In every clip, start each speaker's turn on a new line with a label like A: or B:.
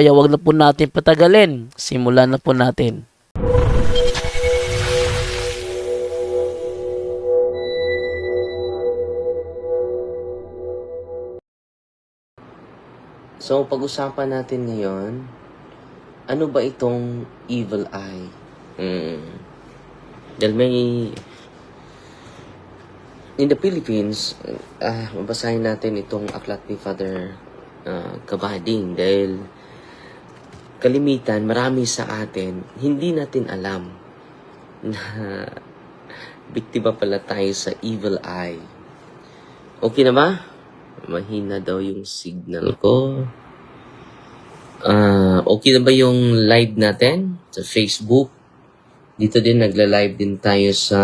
A: kaya wag na po natin patagalin. Simulan na po natin.
B: So, pag-usapan natin ngayon, ano ba itong evil eye? Mm. Dahil may... In the Philippines, ah, mabasahin natin itong aklat ni Father ah, Kabading dahil kalimitan, marami sa atin, hindi natin alam na biktima pala tayo sa evil eye. Okay na ba? Mahina daw yung signal ko. Ah, okay na ba yung live natin sa Facebook? Dito din nagla-live din tayo sa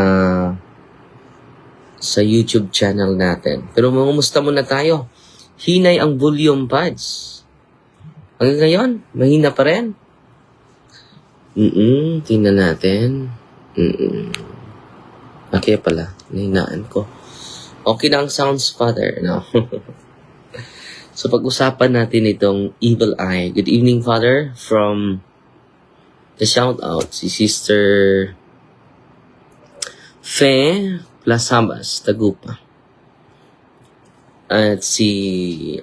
B: sa YouTube channel natin. Pero mumusta muna tayo. Hinay ang volume pads. Hanggang ngayon, mahina pa rin. Mm-mm, tingnan natin. Mm-mm. Okay pala, nahinaan ko. Okay na ang sounds, Father, no? so, pag-usapan natin itong evil eye. Good evening, Father, from the shout out, si Sister Fe Plasabas, Tagupa. At si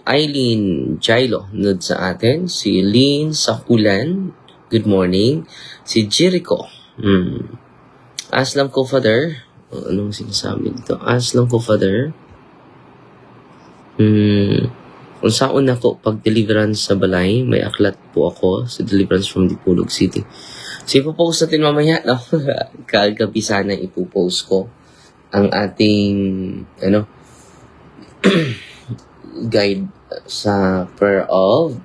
B: Eileen Jailo, nod sa atin. Si Lynn Sakulan, good morning. Si Jericho, hmm. As lang ko, Father, Oh, anong sinasabi dito? As lang ko, Father. Hmm, kung saan ako pag deliverance sa balay, may aklat po ako sa deliverance from Dipulog City. So, ipopost natin mamaya, no? Kagabi sana ipopost ko ang ating, ano, guide sa prayer of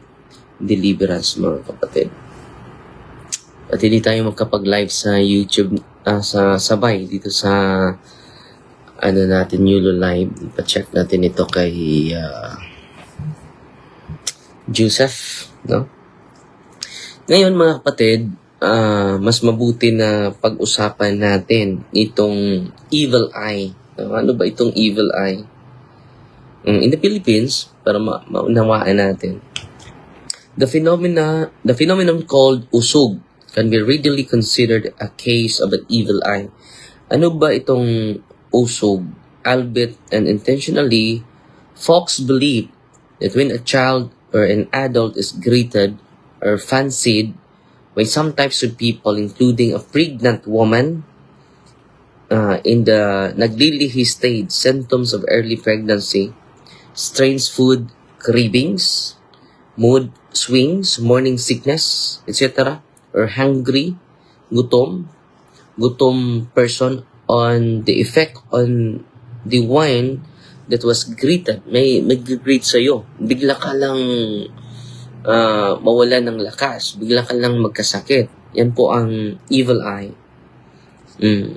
B: deliverance, mga kapatid. At hindi tayo magkapag-live sa YouTube ah, sa sabay dito sa ano natin Yulo Live. Pa-check natin ito kay ah, Joseph, no? Ngayon mga kapatid, ah, mas mabuti na pag-usapan natin itong evil eye. No? Ano ba itong evil eye? Mm, In the Philippines, para ma- maunawaan natin, the phenomena, the phenomenon called usog can be readily considered a case of an evil eye. Ano ba itong usog? Albeit and intentionally, folks believe that when a child or an adult is greeted or fancied by some types of people, including a pregnant woman, uh, in the naglilihi stage, symptoms of early pregnancy, strange food cravings, mood swings, morning sickness, etc., or hungry, gutom, gutom person on the effect on the wine that was greeted. May mag-greet sa'yo. Bigla ka lang ah, mawala ng lakas. Bigla ka lang magkasakit. Yan po ang evil eye. Mm.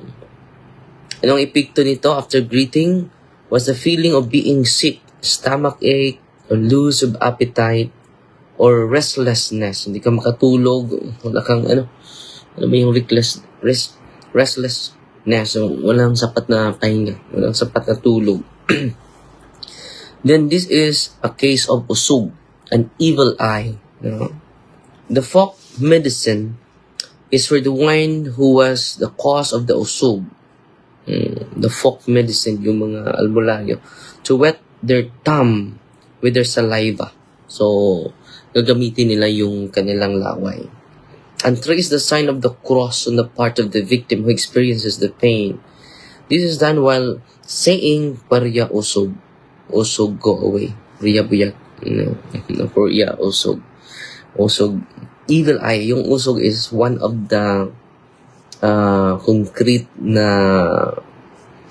B: Anong epekto nito after greeting was the feeling of being sick, stomach ache, or loss of appetite, or restlessness. Hindi ka makatulog, wala kang ano, ano ba yung reckless, rest, restlessness, so, walang sapat na pahinga, walang sapat na tulog. Then this is a case of usug, an evil eye. You know? The folk medicine is for the one who was the cause of the usug. Mm, the folk medicine, yung mga albularyo, to wet their thumb with their saliva. So, gagamitin nila yung kanilang laway. And trace the sign of the cross on the part of the victim who experiences the pain. This is done while saying Parya Usog. Usog, go away. Riya buyat. No, no, Parya Usog. Usog. evil eye, yung usog is one of the uh, concrete na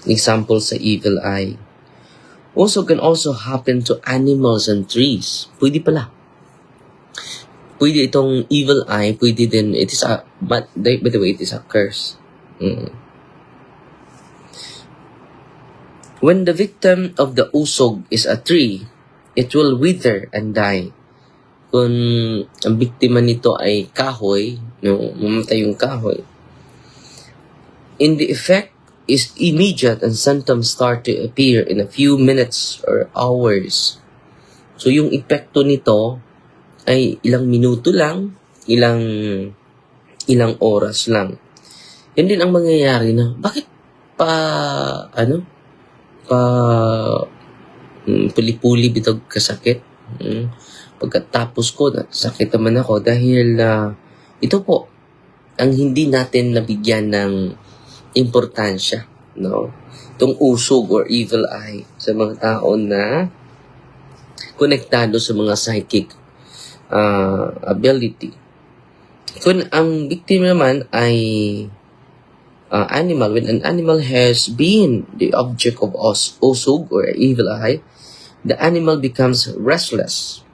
B: example sa evil eye. Usog can also happen to animals and trees. Pwede pala. Pwede itong evil eye, pwede din, it is a, but, by the way, it is a curse. Mm. When the victim of the usog is a tree, it will wither and die. Kung ang biktima nito ay kahoy, no, mamatay yung kahoy, in the effect is immediate and symptoms start to appear in a few minutes or hours. So yung epekto nito ay ilang minuto lang, ilang ilang oras lang. Yan din ang mangyayari na bakit pa ano pa mm, puli-puli bitog kasakit. Mm. Pagkatapos ko, sakit naman ako dahil ah, ito po ang hindi natin nabigyan ng importansya, no? Itong usog or evil eye sa mga tao na konektado sa mga psychic uh, ability. Kung ang victim naman ay uh, animal, when an animal has been the object of os- usog or evil eye, the animal becomes restless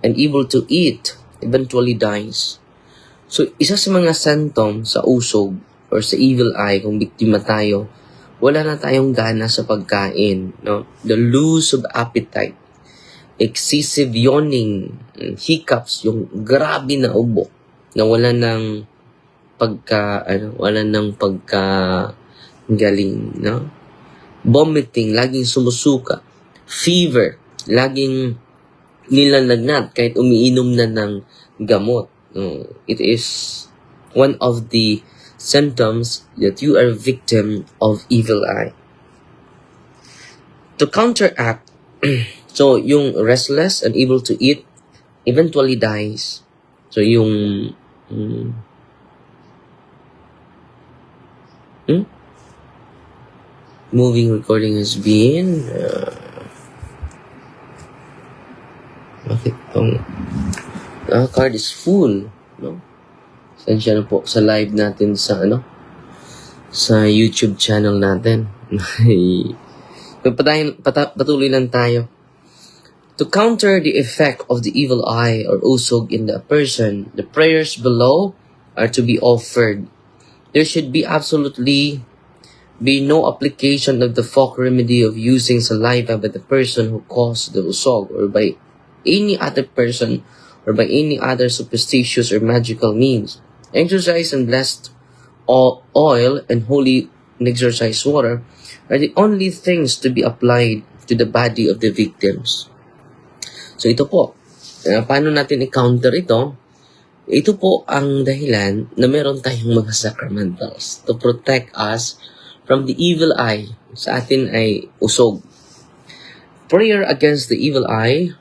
B: and able to eat, eventually dies. So, isa sa mga symptoms sa usog or sa evil eye, kung biktima tayo, wala na tayong gana sa pagkain. No? The loss of appetite, excessive yawning, hiccups, yung grabe na ubo, na wala ng pagka, ano, wala ng pagka galing, no? Vomiting, laging sumusuka. Fever, laging nilalagnat kahit umiinom na ng gamot. No? It is one of the symptoms that you are a victim of evil eye. To counteract, so yung restless and able to eat eventually dies. So yung mm, hmm? moving recording has been uh, tong ah, card is full Sensya na po sa live natin sa ano sa YouTube channel natin. Patayin, pata, patuloy lang tayo. To counter the effect of the evil eye or usog in the person, the prayers below are to be offered. There should be absolutely be no application of the folk remedy of using saliva by the person who caused the usog or by any other person or by any other superstitious or magical means. Exercise and blessed oil and holy exercise water are the only things to be applied to the body of the victims. So ito po, uh, paano natin i-counter ito? Ito po ang dahilan na meron tayong mga sacramentals to protect us from the evil eye. Sa atin ay usog. Prayer against the evil eye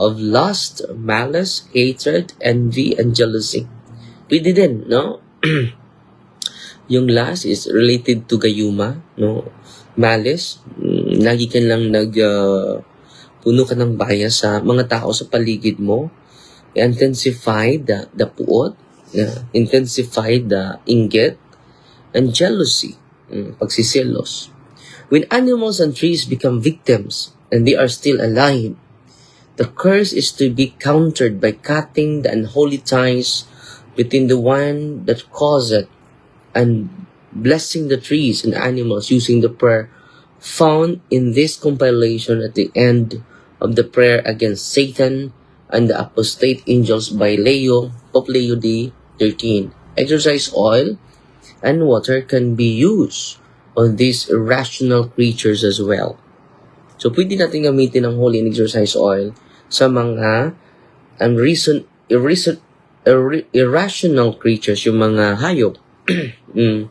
B: of lust, malice, hatred, envy, and jealousy. Pwede din, no? yung lust is related to gayuma, no? Malice, mm, lagi ka lang nag uh, puno ka ng bias sa mga tao sa paligid mo. Intensify the, the puot, uh, intensify the inggit, and jealousy, mm, pagsiselos. When animals and trees become victims and they are still alive, the curse is to be countered by cutting the unholy ties between the one that caused it and blessing the trees and animals using the prayer found in this compilation at the end of the prayer against Satan and the apostate angels by Leo of Leo D 13. Exercise oil and water can be used on these irrational creatures as well. So, pwede natin gamitin ang holy and exercise oil sa mga unreason, irreason, irre- irrational creatures, yung mga hayop. mm.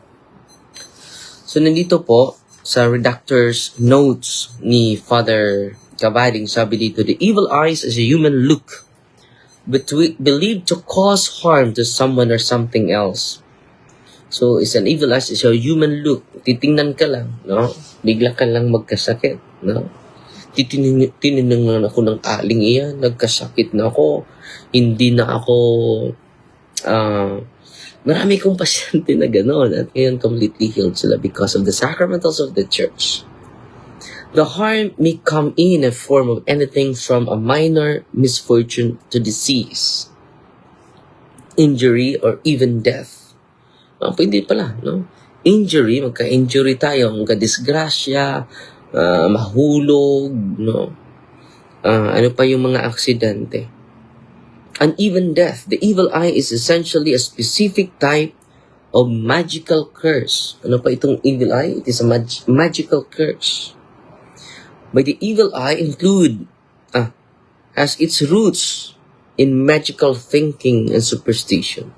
B: So, nandito po sa redactor's notes ni Father Cavading, sabi dito, the evil eyes is a human look but we believed to cause harm to someone or something else. So, is an evil eyes is a human look. Titingnan ka lang, no? Bigla ka lang magkasakit, no? Titinin, tininangan ako ng aling iyan, nagkasakit na ako, hindi na ako ah, marami kong pasyente na gano'n at ngayon completely healed sila because of the sacramentals of the church. The harm may come in a form of anything from a minor misfortune to disease, injury, or even death. Ah, pwede pala, no? Injury, magka-injury tayo, magka-disgrasya, ah, mahulog, no? Ah, ano pa yung mga aksidente? And even death. The evil eye is essentially a specific type of magical curse. Ano pa itong evil eye? It is a mag- magical curse. By the evil eye include ah, has its roots in magical thinking and superstition.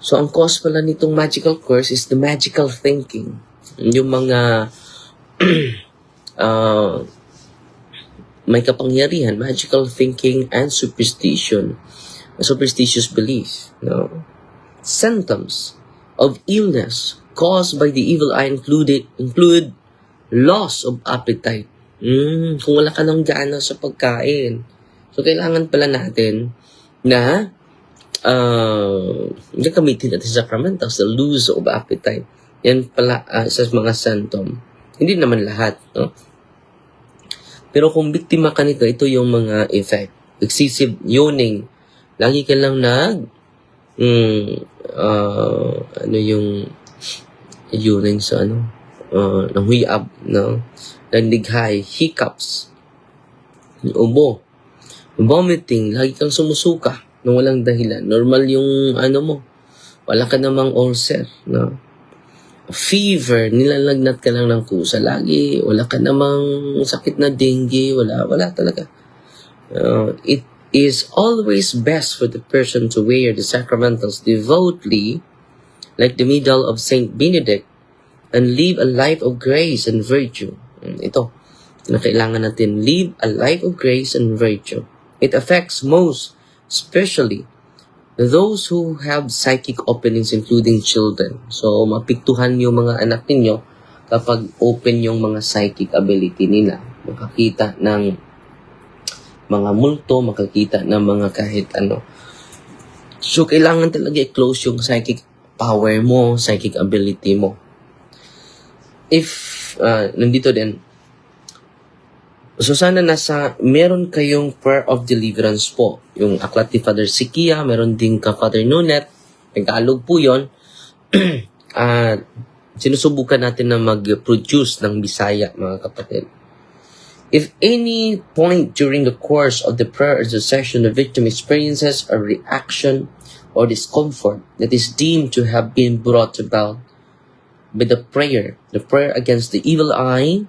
B: So, ang cause pala nitong magical curse is the magical thinking. Yung mga ah, may kapangyarihan, magical thinking and superstition, superstitious belief, no? Symptoms of illness caused by the evil eye included include loss of appetite. Mm, kung wala ka ng gana sa pagkain. So, kailangan pala natin na uh, gagamitin natin sa sacramentals, the lose of appetite. Yan pala ah, sa mga symptom. Hindi naman lahat, no? Pero kung biktima ka nito, ito yung mga effect. Excessive yawning. Lagi ka lang nag, mm, ah, ano yung yawning sa ano, uh, nanghuyab, no? Landighay, hiccups, ubo, vomiting, lagi kang sumusuka nang walang dahilan. Normal yung ano mo, wala ka namang ulcer, no? Fever, nilalagnat ka lang ng kusa lagi, wala ka namang sakit na dengue, wala, wala talaga. Uh, it is always best for the person to wear the sacramentals devoutly, like the middle of Saint Benedict, and live a life of grace and virtue. Mm, Ito, na kailangan natin, live a life of grace and virtue. It affects most, especially, those who have psychic openings including children. So, mapiktuhan yung mga anak ninyo kapag open yung mga psychic ability nila. Makakita ng mga multo, makakita ng mga kahit ano. So, kailangan talaga i-close yung psychic power mo, psychic ability mo. If, uh, nandito din, So sana nasa, meron kayong prayer of deliverance po. Yung aklat ni Father Sikia, meron din ka Father Nunet. Tagalog po yon At sinusubukan natin na mag-produce ng Bisaya, mga kapatid. If any point during the course of the prayer session the victim experiences a reaction or discomfort that is deemed to have been brought about by the prayer, the prayer against the evil eye,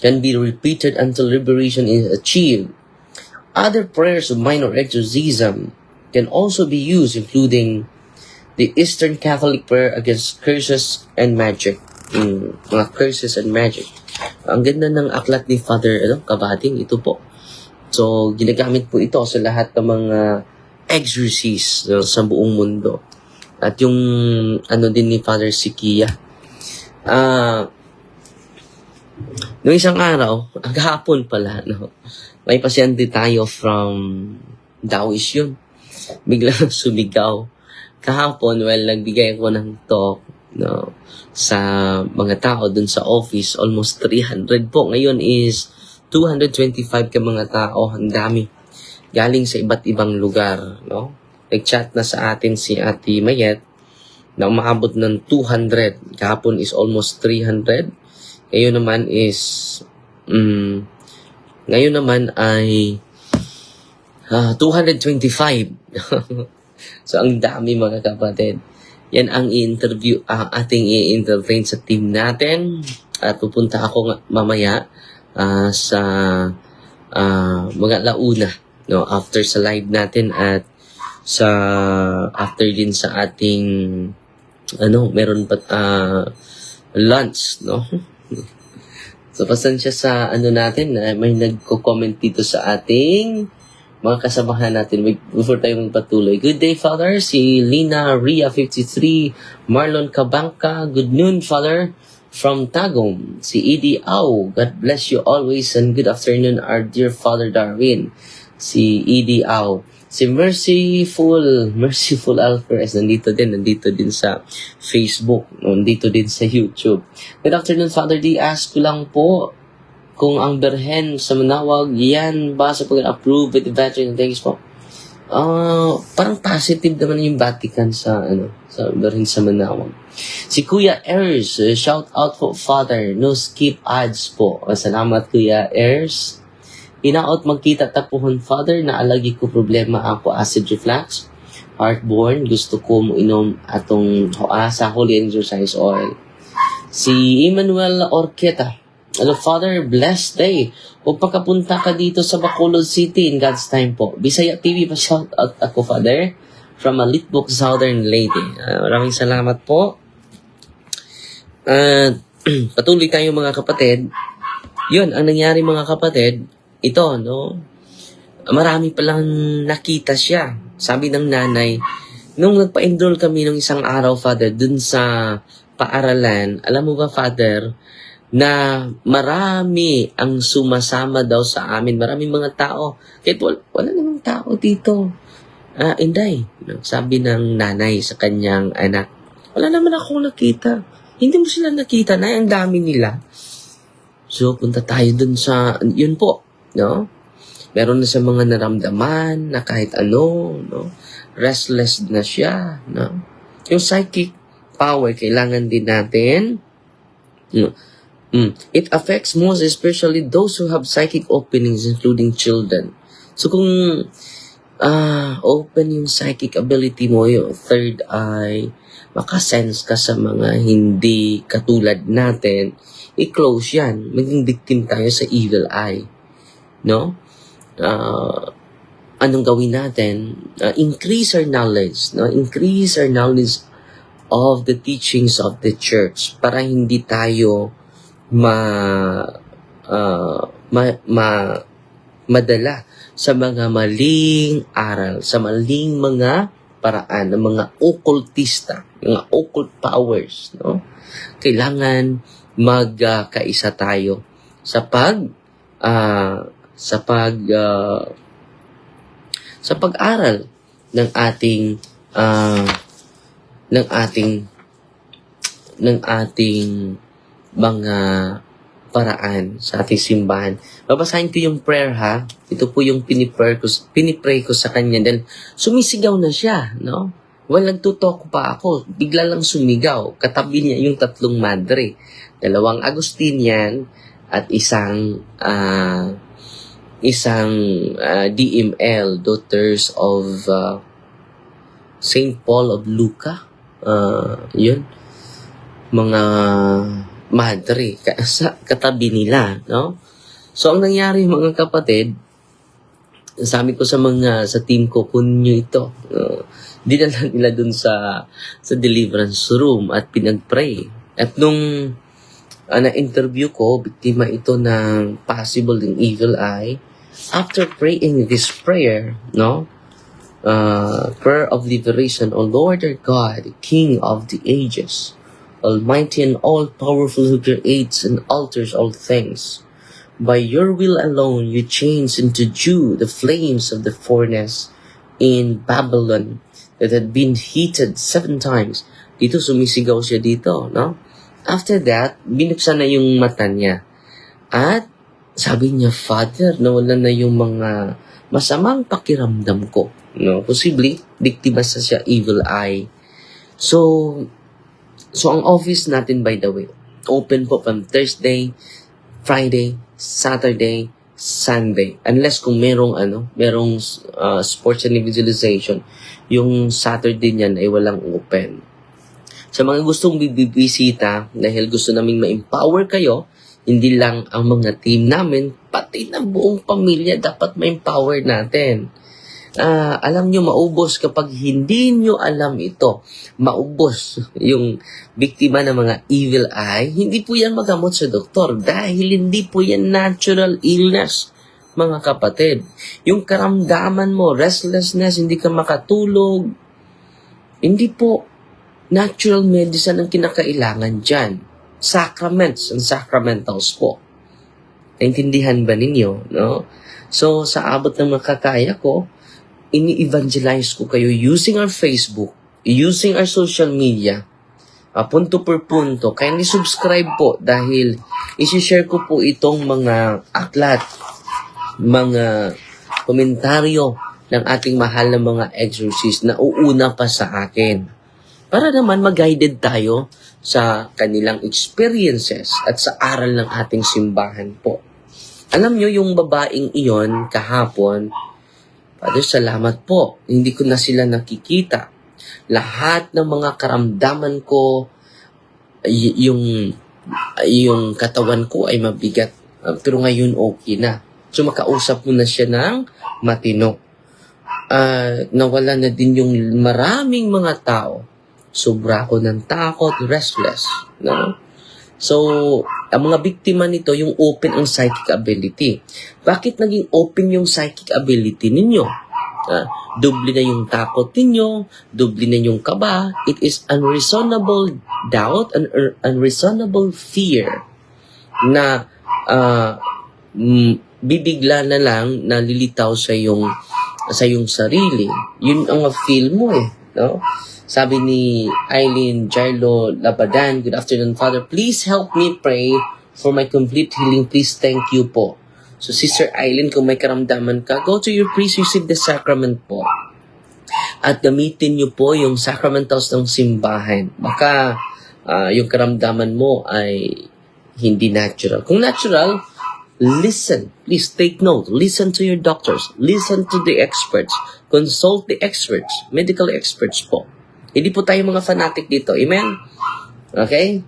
B: can be repeated until liberation is achieved. Other prayers of minor exorcism can also be used, including the Eastern Catholic prayer against curses and magic. Mm, mga curses and magic. Ang ganda ng aklat ni Father ano, Kabating, ito po. So, ginagamit po ito sa lahat ng mga exorcists no, sa buong mundo. At yung ano din ni Father Sikia. Ah, Noong isang araw, ang hapon pala, no, may pasyente tayo from Taoist yun. Biglang sumigaw. Kahapon, well, nagbigay ako ng talk, no, sa mga tao dun sa office, almost 300 po. Ngayon is 225 ka mga tao, ang dami. Galing sa iba't ibang lugar, no. Nag-chat na sa atin si Ate Mayet na umaabot ng 200. Kahapon is almost 300 ngayon naman is, mm, ngayon naman ay ah, 225. so, ang dami mga kapatid. Yan ang i-interview, ang ating i-intervene sa team natin. At pupunta ako mamaya ah, sa ah, mga launa no after sa live natin at sa after din sa ating ano meron pa ah, lunch no So, pasensya sa ano natin na may nagko-comment dito sa ating mga kasamahan natin before tayo magpatuloy. Good day, Father. Si Lina Ria 53, Marlon Cabangka. Good noon, Father. From Tagum, si Edie Au. God bless you always and good afternoon, our dear Father Darwin. Si Edie Au. Si Merciful, Merciful Alvarez, nandito din, nandito din sa Facebook, nandito din sa YouTube. Good afternoon, Father D. Ask ko lang po kung ang berhen sa Manawag, yan ba sa pag-approve with the veteran? Thanks po. Ah, parang positive naman yung Vatican sa ano, sa berhen sa Manawag. Si Kuya Ers, uh, shout out po Father, no skip ads po. Uh, Salamat Kuya Ers. Inaot magkita tapuhon Father na alagi ko problema ako acid reflux. Heartburn, gusto ko mo inom atong uh, sa Holy Exercise Oil. Si Emmanuel Orqueta, Hello Father, blessed day. Huwag pagkapunta ka dito sa Bacolod City in God's time po. Bisaya TV pa shout out ako Father from a Litbook Southern Lady. Ah, maraming salamat po. At patuloy tayo mga kapatid. Yun, ang nangyari mga kapatid, ito, no? Marami palang nakita siya. Sabi ng nanay, nung nagpa-enroll kami nung isang araw, Father, dun sa paaralan, alam mo ba, Father, na marami ang sumasama daw sa amin. Maraming mga tao. Kahit wala, wala namang tao dito. Ah, Inday, no? sabi ng nanay sa kanyang anak, wala naman akong nakita. Hindi mo sila nakita na ang dami nila. So, punta tayo dun sa, yun po, no? Meron na sa mga naramdaman na kahit ano, no? Restless na siya, no? Yung psychic power, kailangan din natin, no? Mm. It affects most especially those who have psychic openings, including children. So, kung ah open yung psychic ability mo, yung third eye, makasense ka sa mga hindi katulad natin, i-close yan. Maging victim tayo sa evil eye. No? Ah, anong gawin natin? Ah, increase our knowledge. No? Increase our knowledge of the teachings of the church para hindi tayo ma, ah, ma, ma madala sa mga maling aral, sa maling mga paraan ng mga occultista, mga occult powers, no? Kailangan magkaisa tayo sa pag ah, sa pag ah, sa pag-aral ng ating ah, ng ating ng ating mga paraan sa ating simbahan. Babasahin ko yung prayer ha. Ito po yung pinipray ko, pinipray ko sa kanya. Then, sumisigaw na siya, no? Well, nagtutok pa ako. Bigla lang sumigaw. Katabi niya yung tatlong madre. Dalawang Agustinian at isang ah, isang ah, DML, Daughters of ah, St. Paul of Luca. Ah, yun. Mga madre sa katabi nila, no? So, ang nangyari mga kapatid, sabi ko sa mga, sa team ko, kunyo ito. No? Dinala nila dun sa, sa deliverance room at pinag-pray. At nung ah, na-interview ko, biktima ito ng possible ng evil eye. After praying this prayer, no? Uh, prayer of liberation, O Lord our God, King of the ages, Almighty and all-powerful who creates and alters all things. By your will alone, you changed into dew the flames of the furnace in Babylon that had been heated seven times. Dito sumisigaw siya dito, no? After that, binuksan na yung mata niya. At sabi niya, Father, nawala na yung mga masamang pakiramdam ko. No? Posibly, biktima sa siya evil eye. So, So, ang office natin, by the way, open po from Thursday, Friday, Saturday, Sunday. Unless kung merong ano, merong uh, sports and visualization, yung Saturday niyan ay walang open. Sa mga gustong bibisita, dahil gusto naming ma-empower kayo, hindi lang ang mga team namin, pati na buong pamilya dapat ma-empower natin. Ah, alam nyo, maubos kapag hindi nyo alam ito. Maubos yung biktima ng mga evil eye. Hindi po yan magamot sa doktor dahil hindi po yan natural illness, mga kapatid. Yung karamdaman mo, restlessness, hindi ka makatulog, hindi po natural medicine ang kinakailangan dyan. Sacraments and sacramentals po. Naintindihan ba ninyo? No? So, sa abot ng makakaya ko, ini-evangelize ko kayo using our Facebook, using our social media, ah, punto per punto. Kindly subscribe po dahil isi-share ko po itong mga aklat, mga komentaryo ng ating mahal na mga exorcist na uuna pa sa akin. Para naman mag-guided tayo sa kanilang experiences at sa aral ng ating simbahan po. Alam nyo, yung babaeng iyon kahapon, Father, salamat po. Hindi ko na sila nakikita. Lahat ng mga karamdaman ko, yung, yung katawan ko ay mabigat. Uh, Pero ngayon okay na. So makausap mo na siya ng matino. Ah, nawala na din yung maraming mga tao. Sobra ako ng takot, restless. No? So, ang mga biktima nito, yung open ang psychic ability. Bakit naging open yung psychic ability ninyo? Ah, doble na yung takot ninyo, doble na yung kaba. It is unreasonable doubt, an un- unreasonable fear na ah, mm, bibigla na lang nalilitaw sa yung sa yung sarili. Yun ang feel mo eh, no? Sabi ni Eileen Jailo Labadan, Good afternoon, Father. Please help me pray for my complete healing. Please, thank you po. So, Sister Eileen, kung may karamdaman ka, go to your priest, receive the sacrament po. At gamitin niyo po yung sacramentals ng simbahan. Baka ah, yung karamdaman mo ay hindi natural. Kung natural, listen. Please take note. Listen to your doctors. Listen to the experts. Consult the experts. Medical experts po. Hindi po tayo mga fanatic dito. Amen? Okay?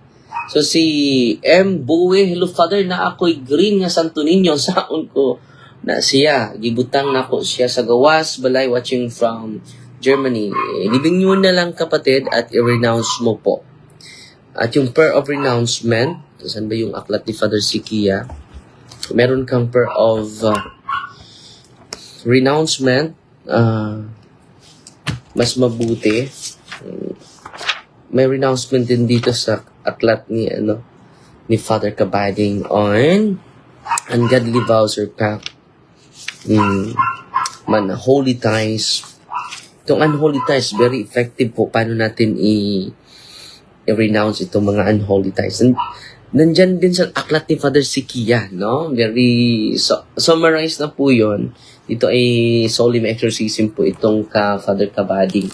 B: So si M. Buwe, hello father, na ako'y green nga Santo Niño, saon ko na siya. Gibutang na ko siya sa gawas, balay watching from Germany. Eh, Libing nyo na lang kapatid at i-renounce mo po. At yung prayer of renouncement, saan ba yung aklat ni Father Sikia? Meron kang prayer of uh, renouncement, uh, mas mabuti. May renouncement din dito sa aklat ni ano ni Father Kabading on ungodly vows or pact. Mm, man, holy ties. Itong unholy ties, very effective po. Paano natin i- i-renounce itong mga unholy ties. And, nandyan din sa aklat ni Father Sikia, no? Very, so, summarize na po yon Ito ay solemn exorcism po itong ka Father Kabading.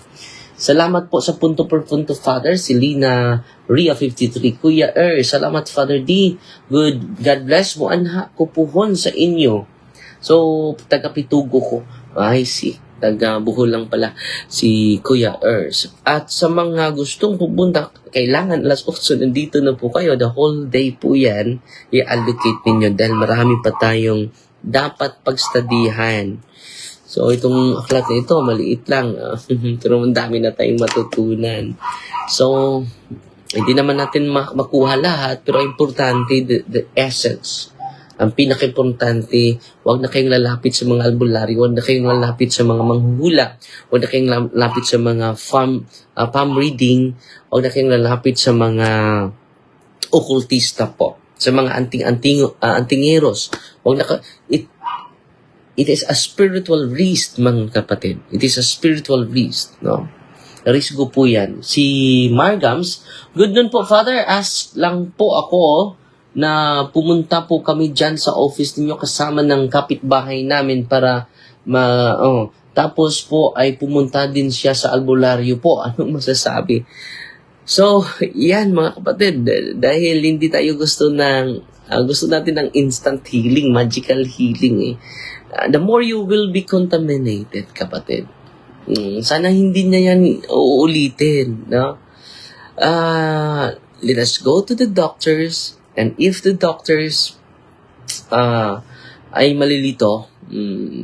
B: Salamat po sa punto per punto, Father. Si Lina Ria 53. Kuya Er, salamat, Father D. Good. God bless mo. Anha ko puhon sa inyo. So, taga-pitugo ko. I see. Taga Bohol lang pala si Kuya Ers. At sa mga gustong pupunta, kailangan alas 8 nandito na po kayo. The whole day po yan, i-allocate ninyo dahil marami pa tayong dapat pagstadihan. So, itong aklat na ito, maliit lang. ah. Pero ang dami na tayong matutunan. So, hindi naman natin ma- makuha lahat, pero importante, the, the essence. Ang pinaka-importante, huwag na kayong lalapit sa mga albularyo, huwag na kayong lalapit sa mga manghuhula, huwag na kayong lalapit sa mga farm, ah, palm reading, huwag na kayong lalapit sa mga okultista po, sa mga anting-anting ah, antingeros. Huwag na it, it is a spiritual beast, mga kapatid. It is a spiritual beast, no? Risgo po yan. Si Margams, good nun po, Father. Ask lang po ako na pumunta po kami dyan sa office ninyo kasama ng kapitbahay namin para ma... Oh, tapos po ay pumunta din siya sa albularyo po. Anong masasabi? So, yan mga kapatid. Dahil hindi tayo gusto ng... ah, gusto natin ng instant healing, magical healing eh. The more you will be contaminated, kapatid. Mm, sana hindi na yan uulitin, no? Ah, let us go to the doctors and if the doctors ah ay malilito, mm,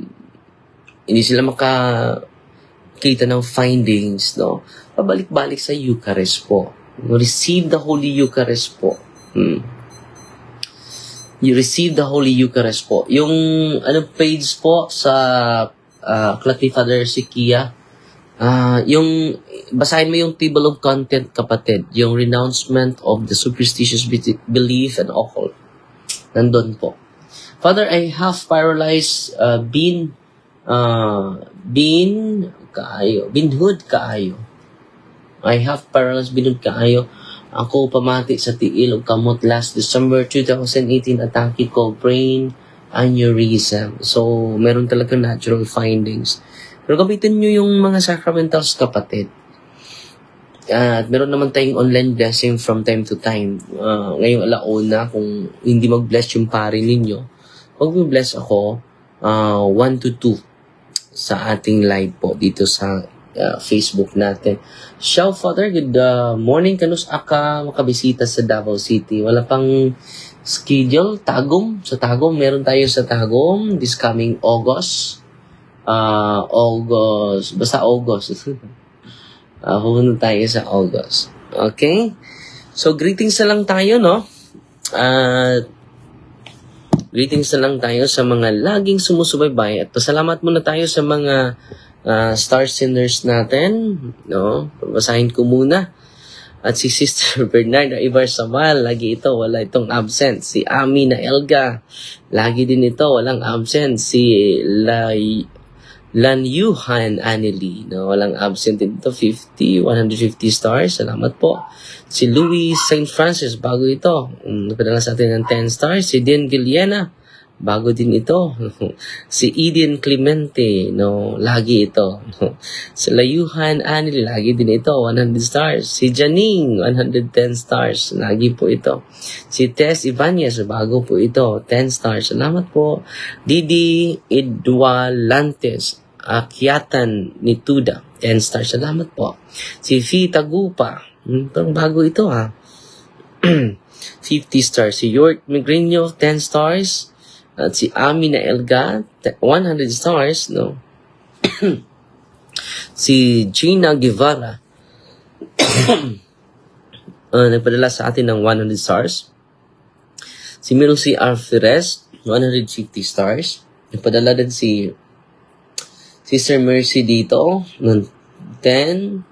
B: hindi sila makakita ng findings, no? Pabalik-balik sa Eucharist po. Receive the Holy Eucharist po. Mm. You receive the Holy Eucharist po. Yung ano page po sa uh, Klati Father Sikia, ah yung basahin mo yung table of content kapatid, yung renouncement of the superstitious be- belief and occult. Nandun po. Father, I have paralyzed uh, been uh, bin kaayo, binhud kaayo. I have paralyzed binhud kaayo. Ako pamati sa tiil og kamot last December 2018 atake ko brain aneurysm. So, meron talaga natural findings. Pero gamitin nyo yung mga sacramentals kapatid. At meron naman tayong online blessing from time to time. Uh, ngayong alauna, kung hindi mag-bless yung pari ninyo, huwag mo bless ako 1 to 2 sa ating live po dito sa uh, Facebook natin. Ciao, Father. Good uh, morning. Kanus aka makabisita sa Davao City. Wala pang schedule. Tagum. Sa Tagum. Meron tayo sa Tagum this coming August. Uh, August. Basta August. uh, pupunta tayo sa August. Okay? So, greetings na lang tayo, no? At Greetings na lang tayo sa mga laging sumusubaybay at pasalamat muna tayo sa mga ah, star sinners natin. No? Basahin ko muna. At si Sister Bernardo Ibar Samal, lagi ito, wala itong absent. Si Ami na Elga, lagi din ito, walang absent. Si Lai, Lan Yuhan Anili, no, walang absent din ito, 50, 150 stars, salamat po. Si Louis St. Francis, bago ito, um, napadala sa atin ng 10 stars. Si Dean Giliana, bago din ito. si Eden Clemente, no, lagi ito. si Layuhan Anil, lagi din ito, 100 stars. Si Janine, 110 stars, lagi po ito. Si Tess Ibanez, bago po ito, 10 stars. Salamat po. Didi Idwalantes, Akyatan Nituda, 10 stars. Salamat po. Si Fi Tagupa, hmm, parang bago ito ha. 50 stars. Si York Migrino, 10 stars. At si Ami na Elga, te- 100 stars, no? si Gina Guevara, uh, nagpadala sa atin ng 100 stars. Si Mirusi Arfires, 150 stars. Nagpadala din si Sister Mercy dito ng 10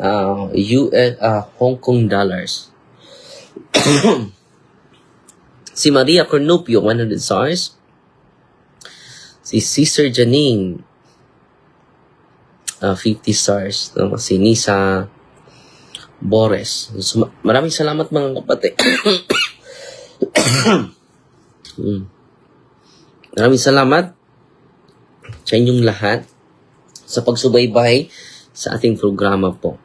B: uh, US, uh, Hong Kong dollars. si Maria Cornupio, 100 stars. Si Sister Janine, uh, 50 stars. No? Si Nisa Bores. So, ma- maraming salamat mga kapatid. Mm. Maraming salamat sa inyong lahat sa pagsubaybay sa ating programa po.